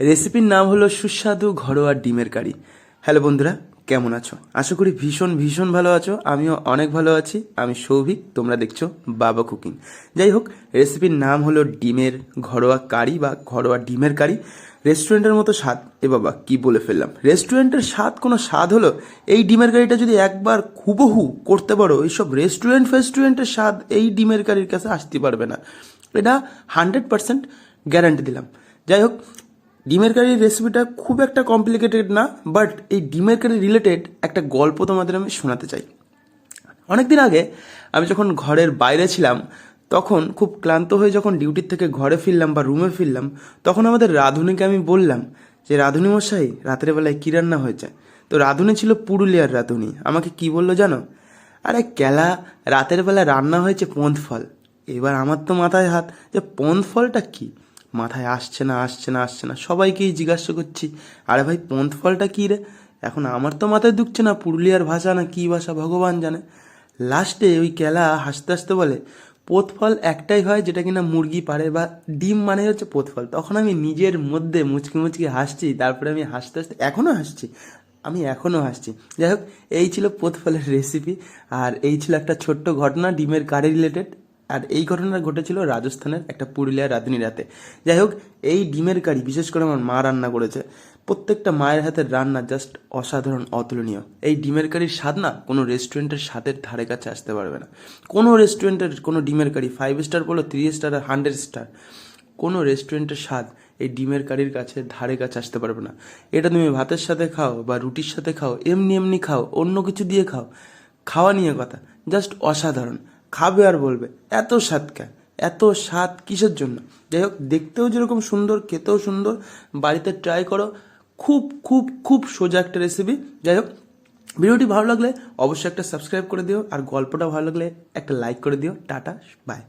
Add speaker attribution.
Speaker 1: রেসিপির নাম হলো সুস্বাদু ঘরোয়া ডিমের কারি। হ্যালো বন্ধুরা, কেমন আছো? আশা করি ভীষণ ভীষণ ভালো আছো। আমিও অনেক ভালো আছি। আমি সৌভিক, তোমরা দেখছ বাবা কুকিং। যাই হোক রেসিপির নাম হলো ডিমের ঘরোয়া কারি বা ঘরোয়া ডিমের কারি। রেস্টুরেন্টের মতো স্বাদ। এ বাবা, কি বলে ফেললাম। রেস্টুরেন্টের স্বাদ, কোনো স্বাদ হলো? এই ডিমের কারিটা যদি একবার হুবহু করতে পারো, এইসব রেস্টুরেন্ট ফেস্টুরেন্টের স্বাদ এই ডিমের কারির কাছে আসতে পারবে না। এটা হান্ড্রেড পার্সেন্ট গ্যারান্টি দিলাম। যাই হোক ডিমের কারির রেসিপিটা খুব একটা কমপ্লিকেটেড না বাট এই ডিমের কারি রিলেটেড একটা গল্প তোমাদের আমি শোনাতে চাই। অনেকদিন আগে আমি যখন ঘরের বাইরে ছিলাম, তখন খুব ক্লান্ত হয়ে যখন ডিউটির থেকে ঘরে ফিরলাম বা রুমে ফিরলাম, তখন আমাদের রাঁধুনিকে আমি বললাম যে, রাঁধুনি মশাই, রাতের বেলায় কী রান্না হয়েছে? তো রাঁধুনি ছিল পুরুলিয়ার রাঁধুনি। আমাকে কি বলল জানো? আরে কেলা, রাতের বেলা রান্না হয়েছে পন্থ ফল এবার আমার তো মাথায় হাত যে পন্থ ফলটা কী? মাথায় আসছে না আসছে না আসছে না। সবাইকেই জিজ্ঞাসা করছি, আরে ভাই, পন্থ ফলটা কী রে? এখন আমার তো মাথায় ঢুকছে না, পুরুলিয়ার ভাষা না কী ভাষা, ভগবান জানে। লাস্টে ওই কেলা হাসতে হাসতে বলে পোতফল একটাই হয় যেটা কিনা মুরগি পারে বা ডিম মানে হচ্ছে পোতফল তখন আমি নিজের মধ্যে মুচকি মুচকি হাসছি, তারপরে আমি হাসতে হাসতে এখনও হাসছি, আমি এখনও হাসছি। যাই হোক, এই ছিল পোতফলের রেসিপি আর এই ছিল একটা ছোট্ট ঘটনা, ডিমের কারি রিলেটেড আর এই ঘটনা ঘটেছিল রাজস্থানের একটা পুরুলিয়ার রাঁধুনি রাতে যাই হোক, এই ডিমের কারি বিশেষ করে আমার মা রান্না করেছে। প্রত্যেকটা মায়ের হাতের রান্না জাস্ট অসাধারণ, অতুলনীয়। এই ডিমের কারির স্বাদ না কোনো রেস্টুরেন্টের স্বাদের ধারে কাছে আসতে পারবে না। কোনো রেস্টুরেন্টের কোনো ডিমের কারি ফাইভ স্টার বলো থ্রি স্টার আর হান্ড্রেড স্টার কোনো রেস্টুরেন্টের স্বাদ এই ডিমের কারির কাছে ধারে কাছে আসতে পারবে না। এটা তুমি ভাতের সাথে খাও বা রুটির সাথে খাও, এমনি এমনি খাও, অন্য কিছু দিয়ে খাও, খাওয়া নিয়ে কথা জাস্ট অসাধারণ। খাবে আর বলবে, এত স্বাদ কেন? এত স্বাদ কিসের জন্য? যাই হোক, দেখতেও যেরকম সুন্দর, খেতেও সুন্দর, বাড়িতে ট্রাই করো, খুব খুব খুব সোজা একটা রেসিপি যাই হোক, ভিডিওটি ভালো লাগলে অবশ্যই একটা সাবস্ক্রাইব করে দিও, আর গল্পটা ভালো লাগলে একটা লাইক করে দিও। Tata bye